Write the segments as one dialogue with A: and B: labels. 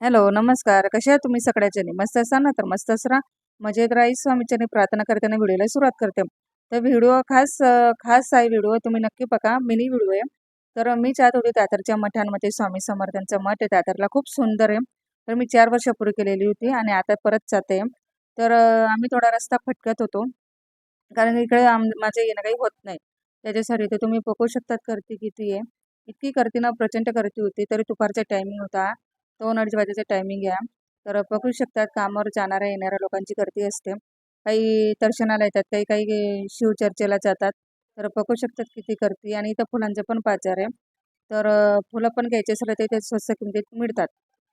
A: Hello नमस्कार. कशा आहात तुम्ही सगळ्याच्यानी मस्त असा ना? तर मस्त असरा. मजेत राही. स्वामीच्याने प्रार्थना करताना व्हिडिओला सुरुवात करते. तर व्हिडिओ खास खास आहे व्हिडिओ. तुम्ही नक्की बघा. मिनी व्हिडिओ आहे. तर मी जात होते दादरच्या मठांमध्ये स्वामी समर्थांचं मठ आहे. दादरला खूप सुंदर आहे. तर मी चार वर्षापूर्वी केलेली होती आणि आता परत जाते. तर आम्ही थोडा रस्ता फटकत होतो. कारण इकडे आम माझं येणं काही होत नाही. त्याच्यासाठी तर तुम्ही बघू शकतात करती किती आहे. इतकी करती ना प्रचंड करती होती. तरी दुपारचा टायमिंग होता. दोन अडीच वाजेचा टायमिंग आहे तर पकडू शकतात कामावर जाणाऱ्या येणाऱ्या लोकांची गर्दी असते. काही दर्शनाला येतात काही काही शिवचर्चेला जातात. तर पकडू शकतात किती गर्दी आणि इथं फुलांचं पण बाजार आहे. तर फुलं पण घ्यायचे असेल तर इथे स्वस्त किमतीत मिळतात.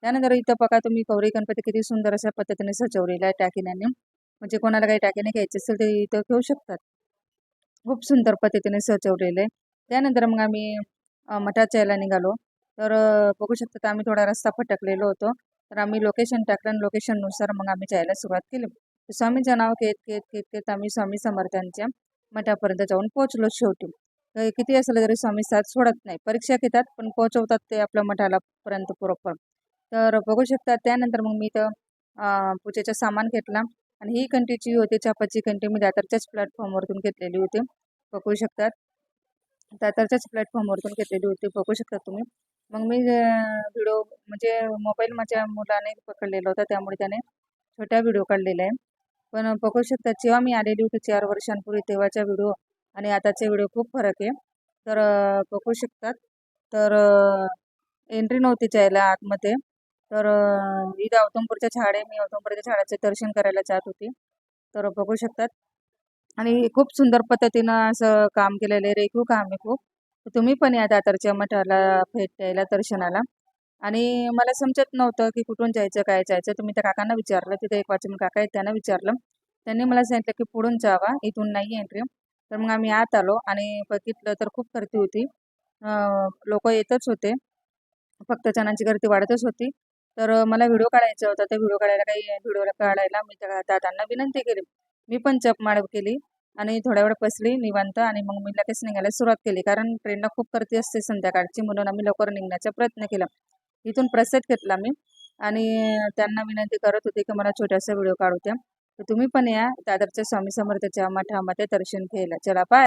A: त्यानंतर इथं बघा तुम्ही गौरी गणपती किती सुंदर अशा पद्धतीने सजवलेला आहे टाकिन्यांनी म्हणजे कोणाला काही टाकिने घ्यायचे असेल ते इथं घेऊ शकतात. खूप सुंदर पद्धतीने सजवलेलं आहे. त्यानंतर मग आम्ही अं, मठात यायला निघालो. तर बघू शकता आम्ही थोडा रस्ता फटकलेलो होतो. तर आम्ही लोकेशन टाकलं आणि लोकेशननुसार मग आम्ही जायला सुरुवात केली. तर स्वामीचं नाव घेत घेत घेत घेत आम्ही स्वामी समर्थांच्या मठापर्यंत जाऊन पोहोचलो शेवटी. तर किती असलं तरी स्वामी साथ सोडत नाही. परीक्षा घेतात पण पोहोचवतात ते आपल्या मठाला पर्यंत बरोबर तर बघू शकता त्यानंतर मग मी तर पूजेचं सामान घेतला आणि ही कंटीची होती चापाची कंटी मी दादरच्याच प्लॅटफॉर्मवरतून घेतलेली होती. बघू शकतात दातारच्याच प्लॅटफॉर्मवरतून घेतलेली होती. बघू शकता तुम्ही. मग मी व्हिडिओ म्हणजे मोबाईल माझ्या मुलाने पकडलेला होता. त्यामुळे त्याने छोटा व्हिडिओ काढलेला आहे. पण बघू शकता जेव्हा मी आलेली होती चार वर्षांपूर्वी तेव्हाचा व्हिडिओ आणि आताचे व्हिडिओ खूप फरक आहे. तर बघू शकतात तर एंट्री नव्हती जायला आतमध्ये. तर इथं औतमपूरच्या झाडे मी औतमपूरच्या झाडाचे दर्शन करायला जात होती. तर बघू शकतात आणि खूप सुंदर पद्धतीनं असं काम केलेलं आहे. रेखीव काम आहे खूप. तुम्ही पण या दातरच्या मठाला भेट द्यायला दर्शनाला. आणि मला समजत नव्हतं की कुठून जायचं काय जायचं. तुम्ही त्या काकांना विचारलं. तिथे एक वाचन काका आहेत त्यांना विचारलं. त्यांनी मला सांगितलं की पुढून जावा. इथून नाही एंट्री तर मग आम्ही आत आलो आणि बघितलं तर खूप गर्दी होती. लोक येतच होते. फक्त जणांची गर्दी वाढतच होती. तर मला व्हिडिओ काढायचा होता. त्या व्हिडिओ काढायला काही व्हिडिओ काढायला मी त्या दादांना विनंती केली. मी पण जप माळ केली आणि थोड्या वेळ पसली निवांत आणि मग मी लगेच निघायला सुरुवात केली. कारण ट्रेनला खूप गर्दी असते संध्याकाळची म्हणून आम्ही लवकर निघण्याचा प्रयत्न केला. इथून प्रसाद घेतला मी आणि त्यांना विनंती करत होते की मला छोटासा व्हिडिओ काढू द्या. तर तुम्ही पण या दादरच्या स्वामी समर्थाच्या मठामध्ये दर्शन घ्यायला. चला बाय